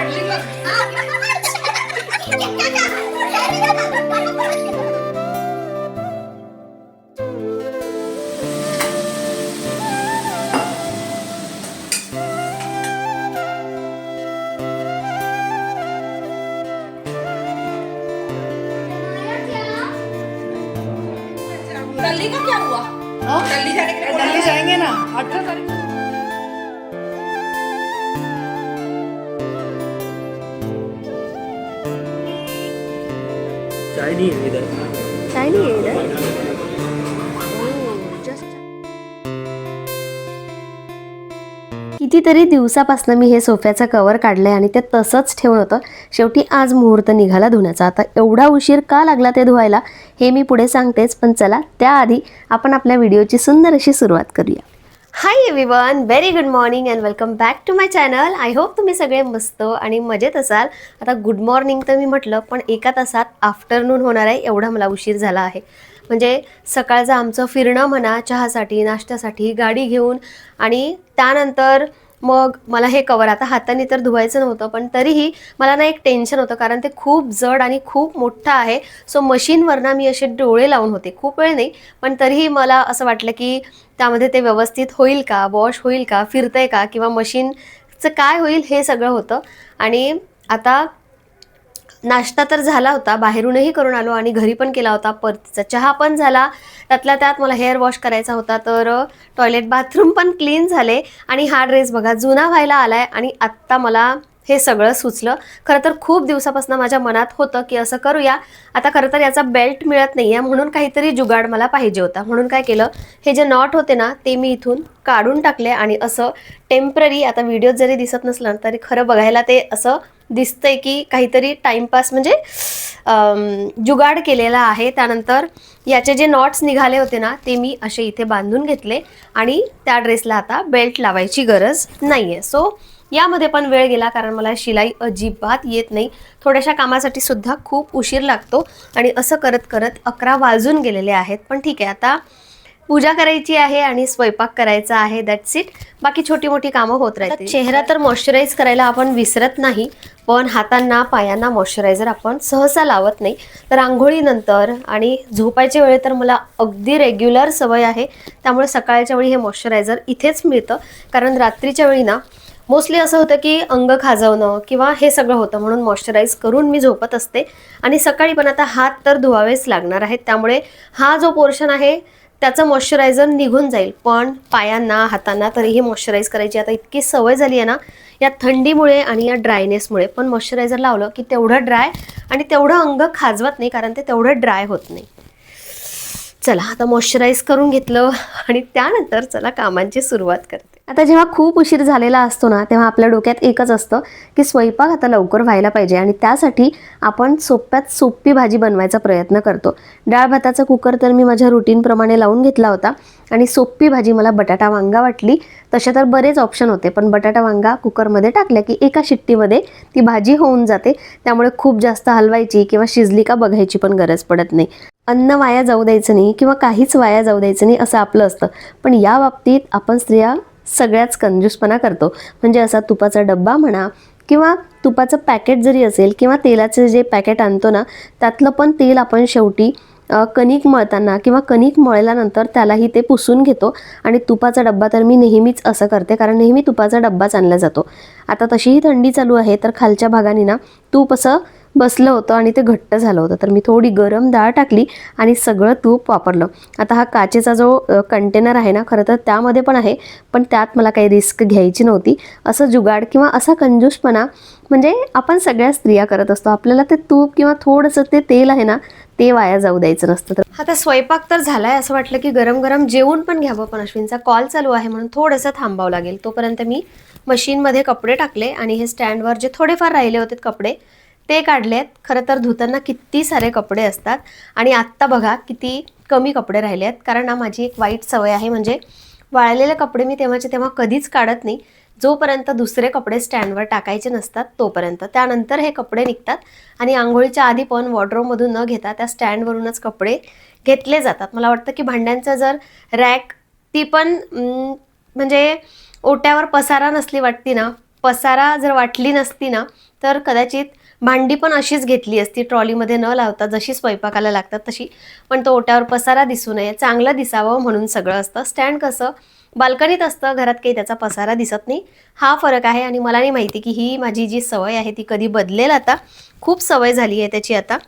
काढली बघ डल्ली का क्या हुआ डल्ली जाने के लिए बोला दिल्ली जाएंगे ना अठारह तारीख नहीं है इधर काय नाही आहे कितीतरी दिवसापासून मी हे सोफ्याचं कवर काढलंय आणि ते तसंच ठेवून होतं. शेवटी आज मुहूर्त निघाला धुण्याचा. आता एवढा उशीर का लागला ते धुवायला हे मी पुढे सांगतेच पण चला त्याआधी आपण आपल्या व्हिडिओची सुंदर अशी सुरुवात करूया. Hi everyone very good morning and welcome back to my channel I hope तुम्ही सगळे मस्त आणि मजेत असाल. आता गुड मॉर्निंग तर मी म्हटलं पण एका तासात आफ्टरनून होणार आहे एवढा मला उशीर झाला आहे. म्हणजे सकाळचं आमचं फिरणं म्हणा चहासाठी नाश्त्यासाठी गाडी घेऊन आणि त्यानंतर मग मला हे कवर आता हाताने तर धुवायचं नव्हतं पण तरीही मला ना एक टेन्शन होतं कारण ते खूप जड आणि खूप मोठं आहे. सो मशीनवरनं मी असे डोळे लावून होते खूप वेळ नाही पण तरीही मला असं वाटलं की त्यामध्ये ते व्यवस्थित होईल का? वॉश होईल का? फिरतंय का? किंवा मशीनचं काय होईल हे सगळं होतं. आणि आता नाश्ता तर झाला होता. बाहेरूनही करून आलो आणि घरी पण केला होता. परतीचा चहा पण झाला. त्यातल्या त्यात मला हेअर वॉश करायचा होता. तर टॉयलेट बाथरूम पण क्लीन झाले. आणि हा ड्रेस बघा जुना व्हायला आला आहे आणि आत्ता मला हे सगळं सुचलं. खरं तर खूप दिवसापासून माझ्या मनात होतं की असं करूया. आता खरं तर याचा बेल्ट मिळत नाही आहे म्हणून काहीतरी जुगाड मला पाहिजे होता. म्हणून काय केलं हे जे नॉट होते ना ते मी इथून काढून टाकले आणि असं टेंपररी आता व्हिडिओत जरी दिसत नसलं तरी खरं बघायला ते असं दिसतंय की काहीतरी टाइमपास म्हणजे जुगाड केलेला आहे. त्यानंतर याचे जे नॉट्स निघाले होते ना ते मी असे इथे बांधून घेतले आणि त्या ड्रेसला आता बेल्ट लावायची गरज नाही आहे सो यामध्ये पण वेळ गेला कारण मला शिलाई अजिबात येत नाही. थोड्याशा कामासाठी सुद्धा खूप उशीर लागतो आणि असं करत करत अकरा वाजून गेलेले आहेत. पण ठीक आहे आता पूजा करायची आहे आणि स्वयंपाक करायचा आहे दॅट्स इट बाकी छोटी मोठी कामं होत राहतील. चेहरा तर मॉइश्चराईज करायला आपण विसरत नाही पण हातांना पायांना मॉइश्चरायझर आपण सहसा लावत नाही. तर आंघोळीनंतर आणि झोपायच्या वेळी तर मला अगदी रेग्युलर सवय आहे. त्यामुळे सकाळच्या वेळी हे मॉइश्चरायझर इथेच मिळतं. कारण रात्रीच्या वेळी ना मोस्टली असं होतं की अंग खाजवणं किंवा हे सगळं होतं म्हणून मॉइश्चराईज करून मी झोपत असते. आणि सकाळी पण आता हात तर धुवावेच लागणार आहेत. त्यामुळे हा जो पोर्शन आहे त्याचं मॉइश्चरायझर निघून जाईल. पण पायांना हातांना तरीही मॉइश्चराईज करायची. आता इतकी सवय झाली आहे ना या थंडीमुळे आणि या ड्रायनेसमुळे पण मॉइश्चरायझर लावलं की तेवढं ड्राय आणि तेवढं अंग खाजवत नाही कारण ते तेवढं ड्राय होत नाही. चला आता मॉइश्चराईज करून घेतलं आणि त्यानंतर चला कामांची सुरुवात करते. आता जेव्हा खूप उशीर झालेला असतो ना तेव्हा आपल्या डोक्यात एकच असतं की स्वयंपाक आता लवकर व्हायला पाहिजे आणि त्यासाठी आपण सोप्यात सोपी भाजी बनवायचा प्रयत्न करतो. डाळ भाताचा कुकर तर मी माझ्या रुटीनप्रमाणे लावून घेतला होता आणि सोपी भाजी मला बटाटा वांगा वाटली. तसे तर बरेच ऑप्शन होते पण बटाटा वांगा कुकरमध्ये टाकल्या की एका शिट्टीमध्ये ती भाजी होऊन जाते. त्यामुळे खूप जास्त हलवायची किंवा शिजली का बघायची पण गरज पडत नाही. अन्न वाया जाऊ द्यायचं नाही किंवा काहीच वाया जाऊ द्यायचं नाही असं आपलं असतं. पण या बाबतीत आपण स्त्रिया सगळ्याच कंजूसपणा करतो. म्हणजे असा तुपाचा डब्बा म्हणा किंवा तुपाचं पॅकेट जरी असेल किंवा तेलाचं जे पॅकेट आणतो ना त्यातलं पण तेल आपण शेवटी कणिक मळताना किंवा कणिक मळल्यानंतर त्यालाही ते पुसून घेतो. आणि तुपाचा डब्बा तर मी नेहमीच असं करते कारण नेहमी तुपाचा डब्बाच आणला जातो. आता तशीही थंडी चालू आहे तर खालच्या भागाने ना तूप असं बसलं होतं आणि ते घट्ट झालं होतं. तर मी थोडी गरम डाळ टाकली आणि सगळं तूप वापरलं. आता हा काचेचा जो कंटेनर आहे ना खरं तर त्यामध्ये पण आहे पण त्यात मला काही रिस्क घ्यायची नव्हती. असं जुगाड किंवा असा कंजूसपणा म्हणजे आपण सगळ्या स्त्रिया करत असतो. आपल्याला ते तूप किंवा थोडंसं ते तेल आहे ना ते वाया जाऊ द्यायचं नसतं. तर आता स्वयंपाक तर झालाय असं वाटलं की गरम गरम जेवून पण घ्यावं पण अश्विनचा. कॉल चालू आहे म्हणून थोडंसं थांबावं लागेल. तोपर्यंत मी मशीनमध्ये कपडे टाकले आणि हे स्टँडवर जे थोडेफार राहिले होते कपडे ते काढलेत. खरं तर धुताना किती सारे कपडे असतात. आणि आत्ता बघा किती कमी कपडे राहिले आहेत कारण ना माझी एक वाईट सवय आहे. म्हणजे वाळलेले कपडे मी तेव्हाचे तेव्हा कधीच काढत नाही. जोपर्यंत दुसरे कपडे स्टँडवर टाकायचे नसतात तोपर्यंत. त्यानंतर हे कपडे निघतात. आणि आंघोळीच्या आधी पण वॉर्ड्रोबमधून न घेता त्या स्टँडवरूनच कपडे घेतले जातात. मला वाटतं की भांड्यांचं जर रॅक ती पण म्हणजे ओट्यावर पसारा नसली वाटती ना पसारा जर वाटली नसती ना तर कदाचित भांडी पण अशीच घेतली असती. ट्रॉलीमध्ये न लावता जशी स्वयंपाकाला लागतात तशी. पण तो ओट्यावर पसारा दिसू नये. चांगलं दिसावं म्हणून सगळं असतं. स्टँड कसं? बाल्कनीत असतं घरात काही त्याचा पसारा दिसत नाही. हा फरक आहे आणि मला नाही माहिती की ही माझी जी सवय आहे ती कधी बदलेल आता. खूप सवय झाली आहे त्याची आता.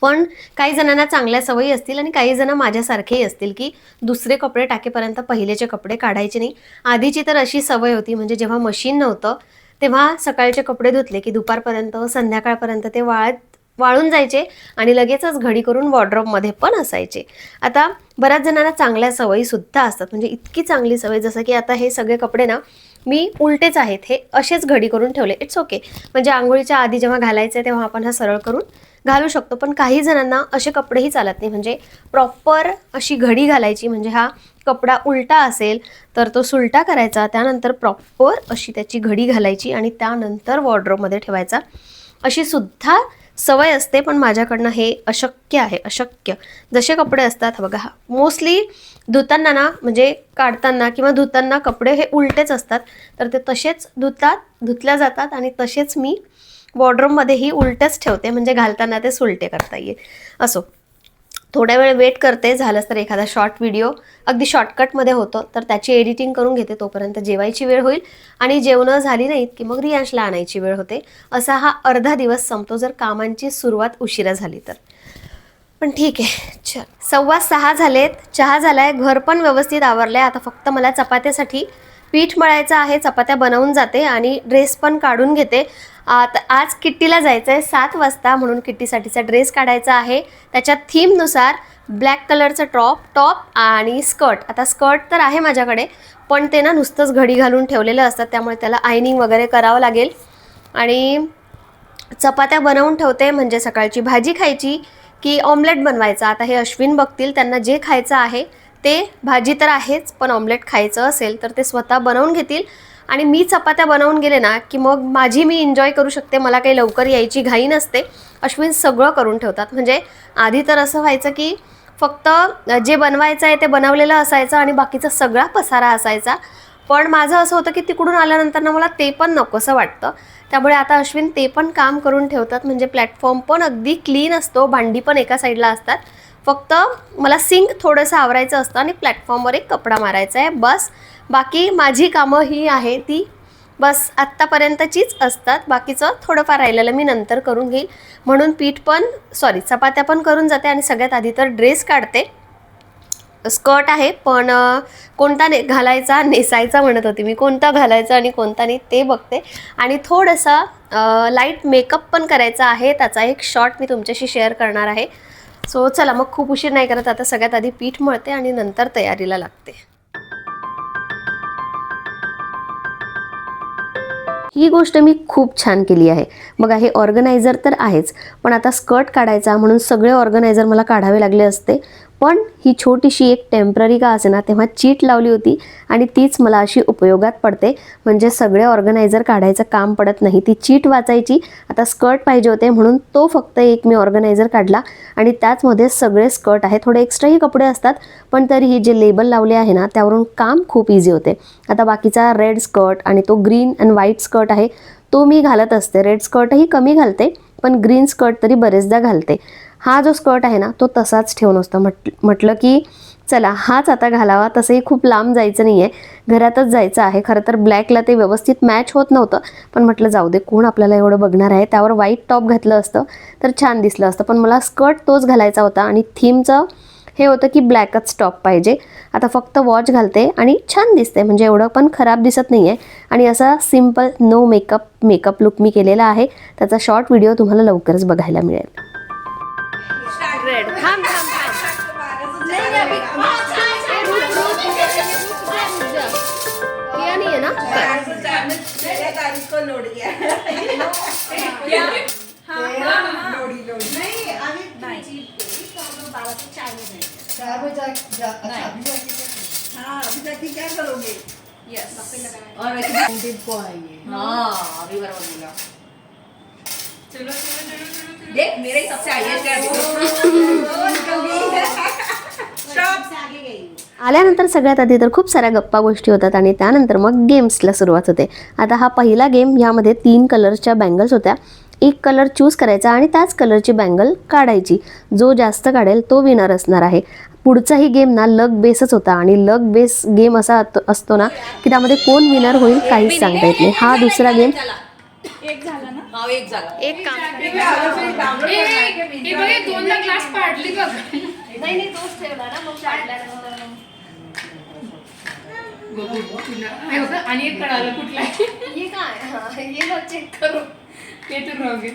पण काही जणांना चांगल्या सवयी असतील आणि काही जण माझ्यासारखेही असतील की दुसरे कपडे टाकेपर्यंत पहिलेचे कपडे काढायचे नाही. आधीची तर अशी सवय होती. म्हणजे जेव्हा मशीन नव्हतं तेव्हा सकाळचे कपडे धुतले की दुपारपर्यंत संध्याकाळपर्यंत ते वाळत वाळून जायचे आणि लगेचच घडी करून वॉर्ड्रॉपमध्ये पण असायचे. आता बऱ्याच जणांना चांगल्या सवयी सुद्धा असतात. म्हणजे इतकी चांगली सवय जसं की आता हे सगळे कपडे ना मी उलटेच आहेत. हे असेच घडी करून ठेवले. इट्स ओके म्हणजे आंघोळीच्या आधी जेव्हा घालायचे तेव्हा आपण हा सरळ करून घालू शकतो. पण काही जणांना असे कपडेही चालत नाही. म्हणजे प्रॉपर अशी घडी घालायची. म्हणजे हा कपडा उलटा असेल तर तो सुलटा करायचा. त्यानंतर प्रॉपर अशी त्याची घडी घालायची आणि त्यानंतर वॉर्ड्रोबमध्ये ठेवायचा. अशी सुद्धा सवय असते पण माझ्याकडनं हे अशक्य आहे. अशक्य. जसे कपडे असतात बघा मोस्टली धुताना ना म्हणजे काढताना किंवा धुताना कपडे हे उलटेच असतात. तर ते तसेच धुतात धुतल्या जातात आणि तसेच मी वॉर्ड्रोबमध्येही उलटच ठेवते म्हणजे घालताना ते सुलटे करता येईल. असो. थोड्या वेळ वेट करते झालंच तर एखादा शॉर्ट व्हिडिओ. अगदी शॉर्टकटमध्ये होतो तर त्याची एडिटिंग करून घेते तोपर्यंत जेवायची वेळ होईल. आणि जेवणं झाली नाहीत की मग रियांशला आणायची वेळ होते. असा हा अर्धा दिवस संपतो जर कामांची सुरुवात उशिरा झाली तर. पण ठीक आहे चल. सव्वा सहा झालेत चहा झालाय घर पण व्यवस्थित आवरलंय. आता फक्त मला चपात्यासाठी पीठ मळायचं आहे चपात्या बनवून जाते आणि ड्रेस पण काढून घेते. आता आज किट्टीला जायचं आहे सात वाजता म्हणून किट्टीसाठीचा ड्रेस काढायचा आहे. त्याच्या थीमनुसार ब्लॅक कलरचं टॉप टॉप आणि स्कर्ट आता स्कर्ट तर आहे माझ्याकडे पण ते ना नुसतंच घडी घालून ठेवलेलं असतात त्यामुळे त्याला आयनिंग वगैरे करावं लागेल. आणि चपात्या बनवून ठेवते म्हणजे सकाळची भाजी खायची की ऑमलेट बनवायचा. आता हे अश्विन बघतील त्यांना जे खायचं आहे ते भाजी तर आहेच पण ऑमलेट खायचं असेल तर ते स्वतः बनवून घेतील. आणि मी चपात्या बनवून गेले ना की मग माझी मी एन्जॉय करू शकते मला काही लवकर यायची घाई नसते अश्विन सगळं करून ठेवतात. म्हणजे आधी तर असं व्हायचं की फक्त जे बनवायचं आहे ते बनवलेलं असायचं आणि बाकीचा सगळा पसारा असायचा. पण माझं असं होतं की तिकडून आल्यानंतर ना मला ते पण नकोसं वाटतं. त्यामुळे आता अश्विन ते पण काम करून ठेवतात. म्हणजे प्लॅटफॉर्म पण अगदी क्लीन असतो भांडी पण एका साईडला असतात. फक्त मला सिंक थोडंसं आवरायचं असतं आणि प्लॅटफॉर्मवर एक कपडा मारायचा आहे. बस. बाकी माझी कामं ही आहे ती बस आत्तापर्यंतचीच असतात. बाकीचं थोडंफार राहिलेलं मी नंतर करून घेईल. म्हणून पीठ पण सॉरी चपात्या पण करून जाते आणि सगळ्यात आधी तर ड्रेस काढते. स्कर्ट आहे पण कोणता ने घालायचा नेसायचा म्हणत होती मी. कोणता घालायचा आणि कोणता नाही ते बघते. आणि थोडंसं लाइट मेकअप पण करायचा आहे. त्याचा एक शॉर्ट मी तुमच्याशी शेअर करणार आहे. सो चला मग खूप उशीर नाही करत. आता सगळ्यात आधी पीठ मळते आणि नंतर तयारीला लागते. ही गोष्ट मी खूप छान केली आहे. मग हे ऑर्गनायझर तर आहेच पण आता स्कर्ट काढायचा म्हणून सगळे ऑर्गनायझर मला काढावे लागले असते. पण ही छोटीशी एक टेंपररी का असे ना तेव्हा चीट लावली होती आणि तीच मला अशी उपयोगात पडते. म्हणजे सगळे ऑर्गनायझर काढायचं काम पडत नाही. ती चीट वाचायची आता स्कर्ट पाहिजे होते म्हणून तो फक्त एक मी ऑर्गनायझर काढला आणि त्याचमध्ये सगळे स्कर्ट आहे. थोडे एक्स्ट्राही कपडे असतात पण तरीही जे लेबल लावले आहे ना त्यावरून काम खूप इझी होते. आता बाकीचा रेड स्कर्ट आणि तो ग्रीन अँड व्हाईट स्कर्ट आहे तो मी घालत असते. रेड स्कर्टही कमी घालते पण ग्रीन स्कर्ट तरी बरेचदा घालते. हा जो स्कर्ट आहे ना तो तसाच ठेवून असतो म्हट म्हटलं की चला हाच आता घालावा. तसंही खूप लांब जायचं नाही आहे घरातच जायचं आहे. खरं तर ब्लॅकला ते व्यवस्थित मॅच होत नव्हतं. पण म्हटलं जाऊ दे कोण आपल्याला एवढं बघणार आहे? त्यावर व्हाईट टॉप घातलं असतं तर छान दिसलं असतं. पण मला स्कर्ट तोच घालायचा होता आणि थीमचं हे होतं की ब्लॅकच टॉप पाहिजे आता फक्त वॉच घालते आणि छान दिसते म्हणजे एवढं पण खराब दिसत नाही आहे आणि असा simple no makeup makeup look मी केलेला आहे त्याचा शॉर्ट व्हिडिओ तुम्हाला लवकरच बघायला मिळेल रेड थांब थांब नाही आहे ना मेरे गाड़ी को लोड गया चार बजे जा- जा- अच्छा, हाँ अभी क्या करोगे और हाँ अभी बराबर बोला देख मेरे ही सबसे हाईएस्ट है आल्यानंतर सगळ्यात आधी तर खूप साऱ्या गप्पा गोष्टी होतात आणि त्यानंतर मग गेम्सला सुरुवात होते. आता हा पहिला गेम यामध्ये तीन कलर्सच्या बँगल्स होत्या. एक कलर चूज करायचा आणि त्याच कलरची बँगल काढायची. जो जास्त काढेल तो विनर असणार आहे. पुढचाही गेम ना लक बेसच होता. आणि लक बेस गेम असा असतो ना की त्यामध्ये कोण विनर होईल काहीच सांगता येत नाही. हा दुसरा गेम एक झाला ना? हा एक झाला. एक काम हे बघ हे दोनदा ग्लास पाडली बघ. नाही नाही तोच ठेवला ना मग काढल्यानंतर हे बघ, आणि एक कळालं कुठला आहे. हे काय? हा, हे बघ चेक करू. ते तर राहू दे.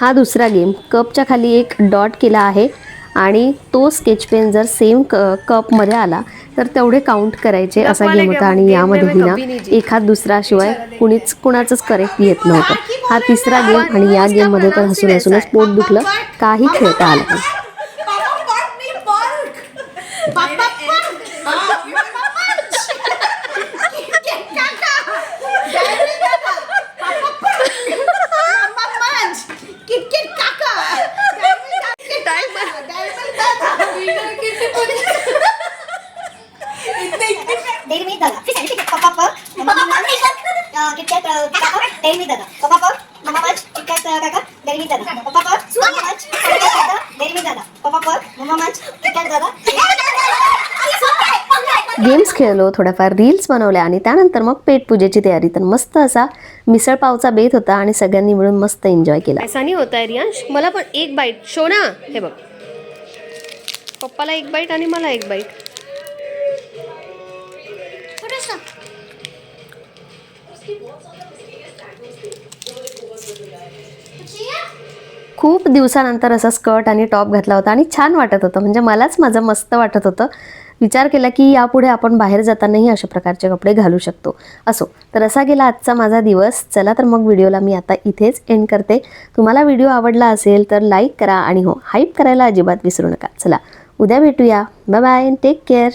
हा दुसरा गेम कपच्या खाली एक डॉट केला आहे. आणि तो स्केच पेन जर सेम क कपमध्ये आला तर तेवढे काउंट करायचे असा गेम होता आणि यामध्ये ही ना एखाद दुसरा शिवाय कुणीच कुणाचंच करेक्ट येत नव्हतं. हा तिसरा गेम आणि या गेममध्ये तर हसून हसूनच पोट दुखलं. काही खेळता आलं नाही. गेम्स खेळलो थोड्याफार रील्स बनवल्या आणि त्यानंतर मग पेट पूजेची तयारी. तर मस्त असा मिसळ पावचा बेत होता आणि सगळ्यांनी मिळून मस्त एन्जॉय केला. ऐसा नाही होत रियांश. मला पण एक बाईट शो ना हे बघ. पप्पाला एक बाईट आणि मला एक बाईट खूप दिवसानंतर असा स्कर्ट आणि टॉप घातला होता आणि छान वाटत होतं. म्हणजे मलाच माझं मस्त वाटत होतं. विचार केला की यापुढे आपण बाहेर जातानाही अशा प्रकारचे कपडे घालू शकतो. असो तर असा गेला आजचा माझा दिवस. चला तर मग व्हिडिओला मी आता इथेच एंड करते. तुम्हाला व्हिडिओ आवडला असेल तर लाईक करा आणि हो हाईप करायला अजिबात विसरू नका. चला उद्या भेटूया. Bye bye take care